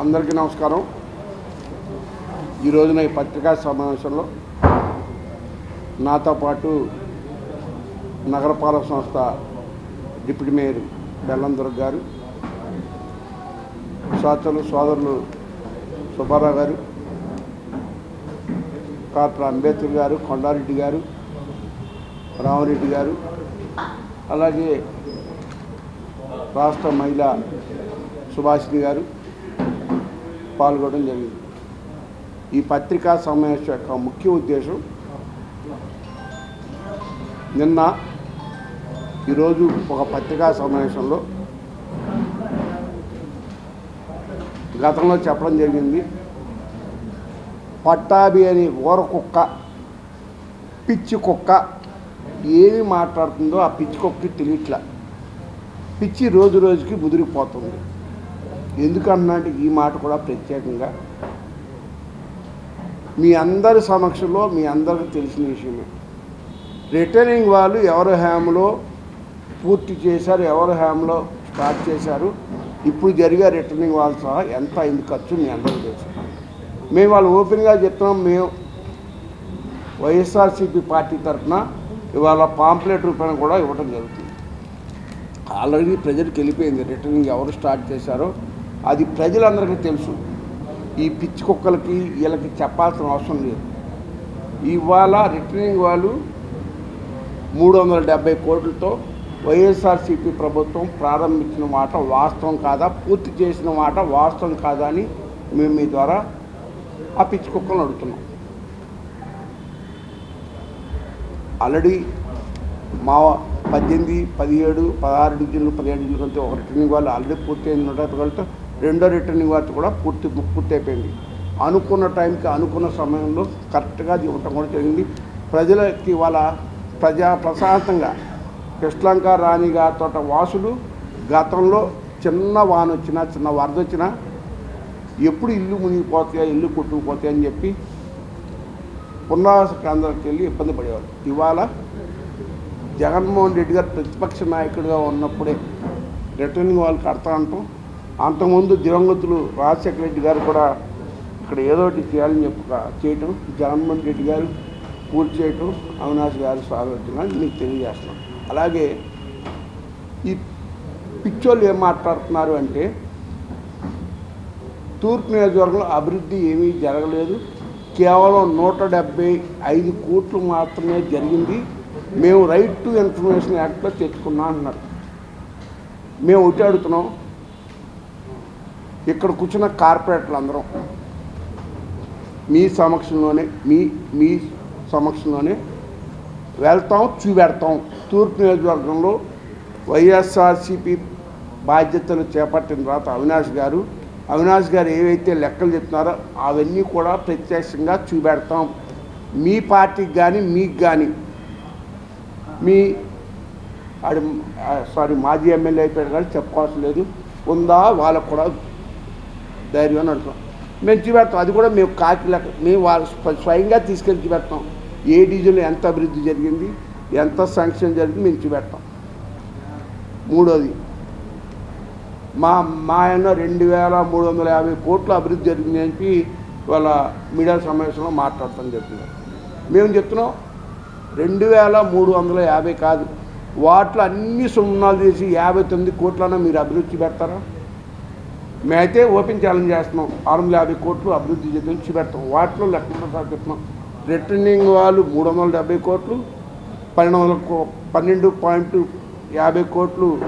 అందరికీ నమస్కారం. ఈ రోజున ఈ పత్రికా సమావేశంలో నాతో పాటు నగరపాలక సంస్థ డిప్యూటీ మేయర్ బెల్లందుర్గ గారు సోదరులు సోదరులు సుబ్బారావు గారు డాక్టర్ అంబేద్కర్ గారు కొండారెడ్డి గారు రామరెడ్డి గారు అలాగే రాష్ట్ర మహిళా సుభాషిణి గారు పాల్గొనడం జరిగింది. ఈ పత్రికా సమావేశం యొక్క ముఖ్య ఉద్దేశం నిన్న ఈరోజు ఒక పత్రికా సమావేశంలో గతంలో చెప్పడం జరిగింది. పట్టాభి అని ఊర కుక్క పిచ్చి కుక్క ఏమి మాట్లాడుతుందో ఆ పిచ్చి కుక్కకి తెలియట్లా. పిచ్చి రోజు రోజుకి ముదిరిపోతుంది. ఎందుకన్నంటే ఈ మాట కూడా ప్రత్యేకంగా. మీ అందరి సమక్షంలో మీ అందరికీ తెలిసిన విషయమే. రిటర్నింగ్ వాళ్ళు ఎవరు హ్యామ్లో పూర్తి చేశారు ఎవరు హ్యామ్లో స్టార్ట్ చేశారు ఇప్పుడు జరిగే రిటర్నింగ్ వాళ్ళు సహా ఎంత అయింది ఖర్చు మీ అందరికీ తెలుసు. మేము వాళ్ళు ఓపెన్గా చెప్తున్నాం మేము వైఎస్ఆర్సీపీ పార్టీ తరఫున ఇవాళ పాంప్లెట్ రూపాయన కూడా ఇవ్వడం జరుగుతుంది. ఆల్రెడీ ప్రజలకు వెళ్ళిపోయింది రిటర్నింగ్ ఎవరు స్టార్ట్ చేశారో అది ప్రజలందరికీ తెలుసు. ఈ పిచ్చి కుక్కలకి వీళ్ళకి చెప్పాల్సిన అవసరం లేదు. ఇవాళ రిటర్నింగ్ వాళ్ళు మూడు వందల డెబ్బై కోట్లతో వైఎస్ఆర్సీపీ ప్రభుత్వం ప్రారంభించిన మాట వాస్తవం కాదా? పూర్తి చేసిన మాట వాస్తవం కాదా అని మేము మీ ద్వారా ఆ పిచ్చి కుక్కలను అడుగుతున్నాం. ఆల్రెడీ మా పద్దెనిమిది పదిహేడు పదహారు డివిజన్లు పదిహేడు డివిజన్లు కంటే ఒక రిటర్నింగ్ వాళ్ళు ఆల్రెడీ పూర్తి అయింది రెండో రిటర్నింగ్ వాచ్ కూడా పూర్తి పూర్తి అయిపోయింది అనుకున్న టైంకి అనుకున్న సమయంలో కరెక్ట్గా అది ఇవ్వటం కూడా జరిగింది. ప్రజలకి వాళ్ళ ప్రజా ప్రశాంతంగా కృష్ణంక రాణి తోట వాసులు గతంలో చిన్న వాన వచ్చినా చిన్న వరద వచ్చినా ఎప్పుడు ఇల్లు మునిగిపోతాయా ఇల్లు కొట్టుకుపోతాయి అని చెప్పి పునరావాస కేంద్రానికి వెళ్ళి ఇబ్బంది పడేవారు. ఇవాళ జగన్మోహన్ రెడ్డి గారు ప్రతిపక్ష నాయకుడిగా ఉన్నప్పుడే రిటర్నింగ్ వాళ్ళు కడతా అంటాం. అంతకుముందు దివంగతులు రాజశేఖర రెడ్డి గారు కూడా ఇక్కడ ఏదో ఒకటి చేయాలని చెప్పి చేయటం జగన్మోహన్ రెడ్డి గారు పూర్తి చేయటం అవినాష్ గారు అని మీకు తెలియజేస్తున్నాం. అలాగే ఈ పిచ్చోళ్ళు ఏం మాట్లాడుతున్నారు అంటే తూర్పు నియోజకవర్గంలో అభివృద్ధి ఏమీ జరగలేదు. కేవలం నూట డెబ్బై ఐదు కోట్లు మాత్రమే జరిగింది. మేము రైట్ టు ఇన్ఫర్మేషన్ యాక్ట్లో తెచ్చుకున్నాం అన్నారు. మేము ఒకటి అడుగుతున్నాం ఇక్కడ కూర్చున్న కార్పొరేటర్లు అందరం మీ సమక్షంలోనే మీ మీ సమక్షంలోనే వెళ్తాం చూపెడతాం. తూర్పు నియోజకవర్గంలో వైఎస్ఆర్సీపీ బాధ్యతలు చేపట్టిన తర్వాత అవినాష్ గారు అవినాష్ గారు ఏవైతే లెక్కలు చెప్తున్నారో అవన్నీ కూడా ప్రత్యక్షంగా చూపెడతాం. మీ పార్టీకి కానీ మీకు కానీ మీ సారీ మాజీ ఎమ్మెల్యే అయిపోయాడు కానీ చెప్పుకోవాల్సిన లేదు. ఉందా? వాళ్ళకు కూడా ధైర్యం అని అడుగుతాం మేము చూపెడతాం అది కూడా మేము కాకి లెక్క. మేము వాళ్ళు స్వయంగా తీసుకెళ్ళి చూపెడతాం ఏ డివిజన్లో ఎంత అభివృద్ధి జరిగింది ఎంత శాంక్షన్ జరిగింది మేము చూపెడతాం మూడోది మా మా ఆయన రెండు వేల మూడు వందల యాభై కోట్ల అభివృద్ధి జరిగింది అని చెప్పి వాళ్ళ మీడియా సమావేశంలో మాట్లాడతాం జరుగుతుంది మేము చెప్తున్నాం రెండు వేల మూడు వందల యాభై కాదు వాటిలో అన్ని సున్నాలు చేసి యాభై తొమ్మిది కోట్లన్నా మీరు అభివృద్ధి పెడతారా మేమైతే ఓపెన్ ఛాలెంజ్ చేస్తున్నాం. ఆరు వందల యాభై కోట్లు అభివృద్ధి చేద్దాం పెడతాం వాటిలో లెక్క చెప్తున్నాం. రిటర్నింగ్ వాళ్ళు మూడు వందల డెబ్బై కోట్లు పన్నెండు వందల కో- పన్నెండు పాయింట్ యాభై కోట్లు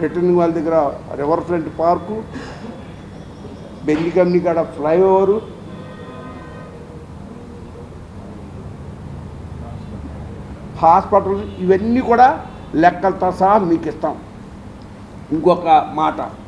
రిటర్నింగ్ వాళ్ళ దగ్గర రివర్ ఫ్రంట్ పార్కు బెండి కంపెనీ కాడ ఫ్లైఓవరు హాస్పిటల్ ఇవన్నీ కూడా లెక్కలతో సహా మీకు ఇస్తాం ఇంకొక మాట.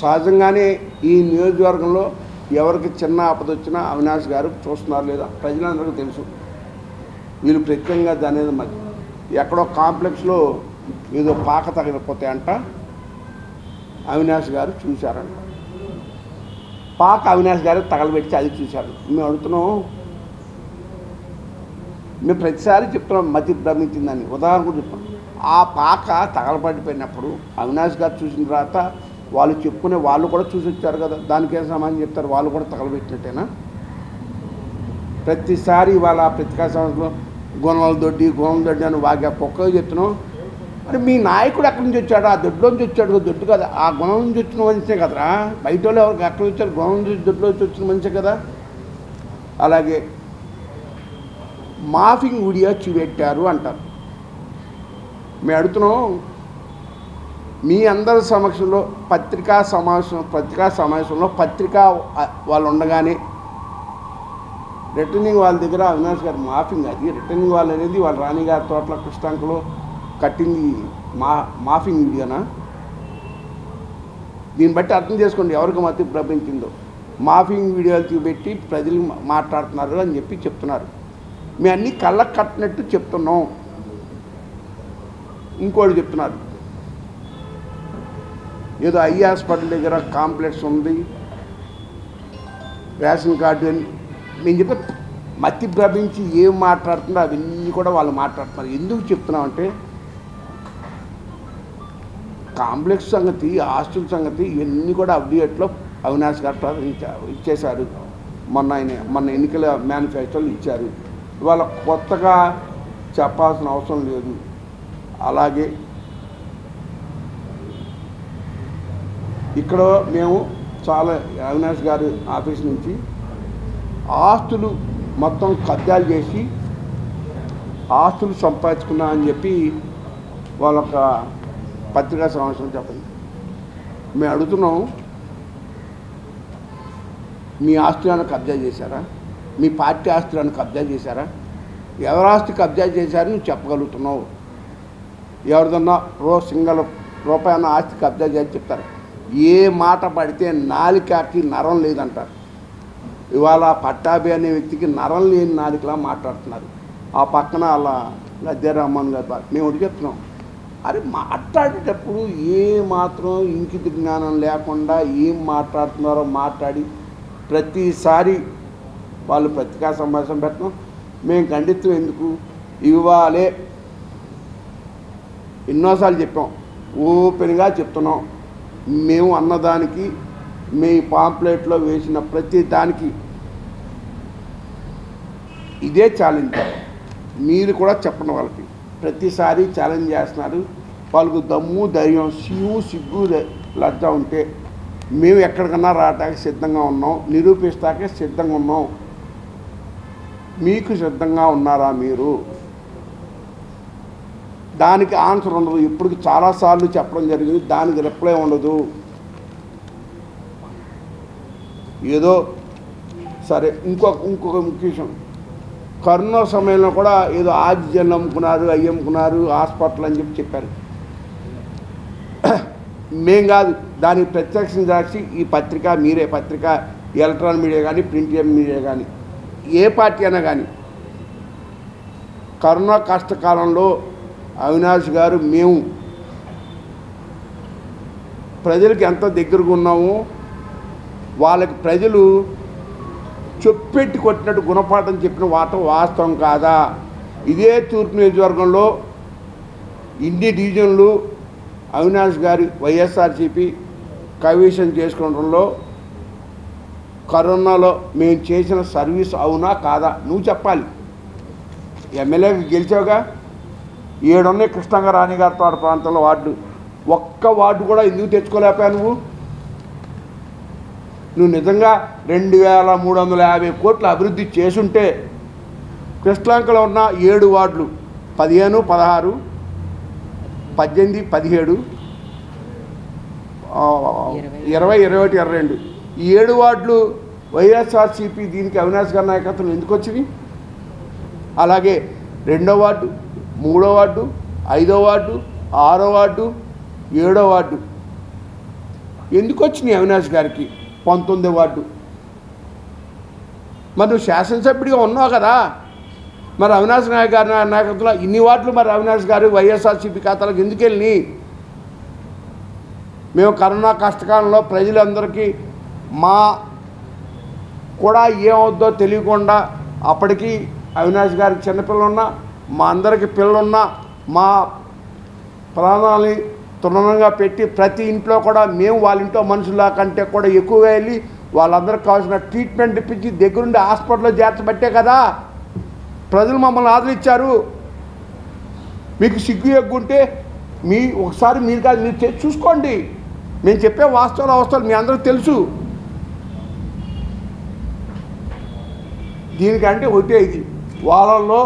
సహజంగానే ఈ నియోజకవర్గంలో ఎవరికి చిన్న ఆపద వచ్చినా అవినాష్ గారు చూస్తున్నారు లేదా? ప్రజలందరికీ తెలుసు. వీళ్ళు ప్రత్యేకంగా దాని మీద మరి. ఎక్కడో కాంప్లెక్స్లో ఏదో పాక తగిలిపోతే అంట అవినాష్ గారు చూశారంట. పాక అవినాష్ గారు తగలబెట్టి అది చూశారు. మేము అడుగుతున్నాం మేము ప్రతిసారి చెప్తున్నాం మతి భ్రమించిందని. ఉదాహరణ కూడా చెప్తాం ఆ పాక తగలబడిపోయినప్పుడు అవినాష్ గారు చూసిన తర్వాత వాళ్ళు చెప్పుకునే వాళ్ళు కూడా చూసి వచ్చారు కదా. దానికేం సమాధానం చెప్తారు? వాళ్ళు కూడా తగలబెట్టినట్టేనా? ప్రతిసారి వాళ్ళ ప్రతికా సంవత్సరం గుణాల దొడ్డి గుణం దొడ్డి అని వాగా పొక్క చెప్తున్నాం. మరి మీ నాయకుడు ఎక్కడి నుంచి వచ్చాడు? ఆ దొడ్లో నుంచి వచ్చాడు దొడ్డు కదా. ఆ గుణం నుంచి వచ్చిన మనిషే కదరా. బయట వాళ్ళు ఎవరికి ఎక్కడ వచ్చారు? గుణం నుంచి దొడ్లో నుంచి వచ్చిన మనిషే కదా. అలాగే మాఫింగ్ వీడియో చూపెట్టారు అంటారు. మేము అడుగుతున్నాం మీ అందరి సమక్షంలో పత్రికా సమావేశం పత్రికా సమావేశంలో పత్రికా వాళ్ళు ఉండగానే రిటర్నింగ్ వాళ్ళ దగ్గర అవినాష్ గారు మాఫింగ్ అది. రిటర్నింగ్ వాళ్ళు అనేది వాళ్ళ రాణి గారి తోటల కృష్ణాంకలో కట్టింది మా మాఫింగ్ వీడియోనా? దీన్ని బట్టి అర్థం చేసుకోండి ఎవరికి మతి ప్రపంచిందో మాఫింగ్ వీడియోలు చూపెట్టి ప్రజలు మాట్లాడుతున్నారు అని చెప్పి చెప్తున్నారు. మేము అన్నీ కళ్ళకు కట్టినట్టు చెప్తున్నాం. ఇంకోటి చెప్తున్నారు. ఏదో ఐ హాస్పిటల్ దగ్గర కాంప్లెక్స్ ఉంది. రేషన్ కార్డు అని నేను చెప్పే మతి భ్రమించి ఏం మాట్లాడుతుందో అవన్నీ కూడా వాళ్ళు మాట్లాడుతున్నారు. ఎందుకు చెప్తున్నామంటే కాంప్లెక్స్ సంగతి హాస్టల్ సంగతి ఇవన్నీ కూడా అప్డేట్లో అవినాష్ గారు ఇచ్చేశారు. మొన్న ఆయన మొన్న ఎన్నికల మేనిఫెస్టోలు ఇచ్చారు. ఇవాళ కొత్తగా చెప్పాల్సిన అవసరం లేదు. అలాగే ఇక్కడ మేము చాలా అవినాష్ గారి ఆఫీస్ నుంచి ఆస్తులు మొత్తం కబ్జాలు చేసి ఆస్తులు సంపాదించుకున్నా అని చెప్పి వాళ్ళ ఒక పత్రికా సమావేశం చెప్పండి. మేము అడుగుతున్నాం మీ ఆస్తులను కబ్జా చేశారా? మీ పార్టీ ఆస్తులను కబ్జా చేశారా? ఎవరి ఆస్తి కబ్జా చేశారని నువ్వు చెప్పగలుగుతున్నావు. ఎవరిదన్నా రో సింగల్ రూపాయన్న ఆస్తి కబ్జా చేసి చెప్తారు? ఏ మాట పడితే నాలికకి నరం లేదంటారు. ఇవాళ పట్టాభి అనే వ్యక్తికి నరం లేని నాలికలా మాట్లాడుతున్నారు. ఆ పక్కన అలా గద్దె గారు మేము ఒకటి చెప్తున్నాం. అరే మాట్లాడేటప్పుడు ఏ మాత్రం ఇంకిత జ్ఞానం లేకుండా ఏం మాట్లాడుతున్నారో మాట్లాడి ప్రతిసారి వాళ్ళు పత్రికా సమావేశం పెట్టడం. మేము ఖండితం ఎందుకు? ఇవ్వాలే ఎన్నోసార్లు చెప్పాం. ఓపెన్గా చెప్తున్నాం. మేము అన్నదానికి మీ పాంప్లెట్లో వేసిన ప్రతి దానికి ఇదే ఛాలెంజ్ మీరు కూడా చెప్పండి వాళ్ళకి. ప్రతిసారి ఛాలెంజ్ చేస్తున్నారు. వాళ్ళకు దమ్ము ధైర్యం సిగ్గు సిగ్గు లజ్జ ఉంటే మేము ఎక్కడికన్నా రావడానికి సిద్ధంగా ఉన్నాం. నిరూపిస్తాకే సిద్ధంగా ఉన్నాం. మీకు సిద్ధంగా ఉన్నారా మీరు? దానికి ఆన్సర్ ఉండదు. ఇప్పటికి చాలాసార్లు చెప్పడం జరిగింది. దానికి రిప్లై ఉండదు. ఏదో సరే ఇంకొక ఇంకొక ముఖ్య. విషయం కరోనా సమయంలో కూడా ఏదో ఆక్సిజన్ అమ్ముకున్నారు అవి అమ్ముకున్నారు హాస్పిటల్ అని చెప్పి చెప్పారు. మేం కాదు దానికి ప్రత్యక్షం సాక్షి ఈ పత్రిక మీరే పత్రిక ఎలక్ట్రానిక్ మీడియా కానీ ప్రింట్ మీడియా కానీ ఏ పార్టీ అయినా కానీ కరోనా కష్టకాలంలో అవినాష్ గారు మేము ప్రజలకు ఎంత దగ్గరగా ఉన్నామో వాళ్ళకి ప్రజలు చెప్పెట్టి కొట్టినట్టు గుణపాఠం చెప్పిన వాట వాస్తవం కాదా? ఇదే తూర్పు నియోజకవర్గంలో ఇన్ని డివిజన్లు అవినాష్ గారి వైఎస్ఆర్సీపీ కమిషన్ చేసుకోవడంలో కరోనాలో మేము చేసిన సర్వీస్ అవునా కాదా? నువ్వు చెప్పాలి. ఎమ్మెల్యేకి గెలిచావుగా? ఏడున్నాయి కృష్ణంగా రాణి గారి తోట ప్రాంతంలో వార్డు. ఒక్క వార్డు కూడా ఎందుకు తెచ్చుకోలేకపోయా నువ్వు? నువ్వు నిజంగా రెండు వేల మూడు వందల యాభై కోట్ల అభివృద్ధి చేసుంటే కృష్ణాంకలో ఉన్న ఏడు వార్డులు పదిహేను పదహారు పద్దెనిమిది పదిహేడు ఇరవై ఇరవై ఒకటి ఇరవై రెండు. ఈ ఏడు వార్డులు వైఎస్ఆర్సీపీ దీనికి అవినాష్ గారి నాయకత్వం ఎందుకు వచ్చింది అలాగే రెండో వార్డు మూడో వార్డు ఐదో వార్డు ఆరో వార్డు ఏడో వార్డు. ఎందుకు వచ్చినాయి అవినాష్ గారికి? పంతొమ్మిదో వార్డు. మరి నువ్వు శాసనసభ్యుడిగా ఉన్నావు కదా. మరి అవినాష్ నాయక్ గారి నాయకత్వంలో ఇన్ని వార్డులు మరి అవినాష్ గారు వైఎస్ఆర్సీపీ ఖాతాలకు ఎందుకు వెళ్ళి మేము కరోనా కష్టకాలంలో ప్రజలందరికీ మా కూడా ఏమవుద్దో తెలియకుండా అప్పటికి అవినాష్ గారికి చిన్నపిల్లలు ఉన్నా మా అందరికి పిల్లలున్న మా ప్రాణాలని తృణంగా పెట్టి ప్రతి ఇంట్లో కూడా మేము వాళ్ళ ఇంట్లో మనుషుల కంటే కూడా ఎక్కువగా వెళ్ళి వాళ్ళందరికి కావాల్సిన ట్రీట్మెంట్ ఇప్పించి దగ్గరుండి హాస్పిటల్లో చేర్చబట్టే కదా. ప్రజలు మమ్మల్ని ఆదరించారు. మీకు సిగ్గు ఎగ్గుంటే మీ ఒకసారి మీరు కాదు మీరు చూసుకోండి. మేము చెప్పే వాస్తవాలు అవస్థలు మీ అందరికీ తెలుసు. దీనికంటే ఒకటే ఇది. వాళ్ళల్లో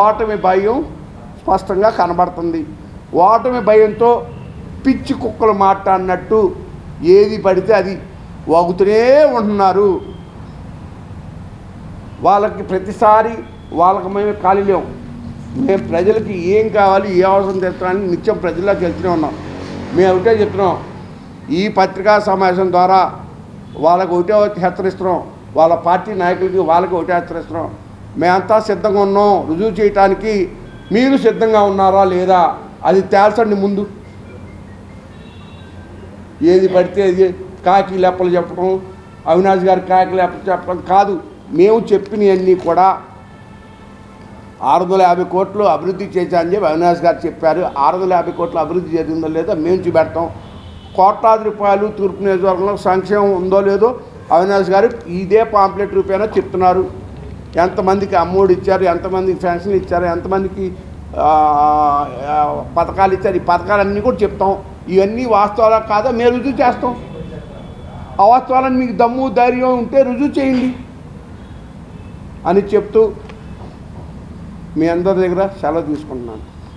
ఓటమి భయం స్పష్టంగా కనబడుతుంది. ఓటమి భయంతో పిచ్చి కుక్కలు మాట్లాడినట్టు ఏది పడితే అది వాగుతూనే ఉంటున్నారు. వాళ్ళకి ప్రతిసారి వాళ్ళకి మేము ఖాళీ లేవు. మేము ప్రజలకి ఏం కావాలి ఏ అవసరం తెస్తామని నిత్యం ప్రజల్లోకి వెళ్తూనే ఉన్నాం. మేము ఒకటే చెప్తున్నాం ఈ పత్రికా సమావేశం ద్వారా వాళ్ళకి ఒకటే హెచ్చరిస్తున్నాం వాళ్ళ పార్టీ నాయకులకి వాళ్ళకి ఒకటే హెచ్చరిస్తున్నాం. మేమంతా సిద్ధంగా ఉన్నాం. రుజువు చేయటానికి మీరు సిద్ధంగా ఉన్నారా లేదా? అది తేల్చండి ముందు. ఏది పడితే అది కాకి లెప్పలు చెప్పడం అవినాష్ గారి కాకి లెప్పలు చెప్పడం కాదు. మేము చెప్పినవన్నీ కూడా ఆరు వందల యాభై కోట్లు అభివృద్ధి చేశారని చెప్పి అవినాష్ గారు చెప్పారు. ఆరు వందల యాభై కోట్లు అభివృద్ధి జరిగిందో లేదో మేము చూపెడతాం. కోట్లాది రూపాయలు తూర్పు నియోజకవర్గంలో సంక్షేమం ఉందో లేదో అవినాష్ గారు ఇదే పాంప్లెట్ రూపాయన చెప్తున్నారు. ఎంతమందికి అమ్మఒడి ఇచ్చారు ఎంతమందికి పెన్షన్ ఇచ్చారు ఎంతమందికి పథకాలు ఇచ్చారు ఈ పథకాలన్నీ కూడా చెప్తాం. ఇవన్నీ వాస్తవాలా కాదా? మేము రుజువు చేస్తాం. అవాస్తవాలను మీకు దమ్ము ధైర్యం ఉంటే రుజువు చేయండి అని చెప్తూ మీ అందరి దగ్గర సెలవు తీసుకుంటున్నాను.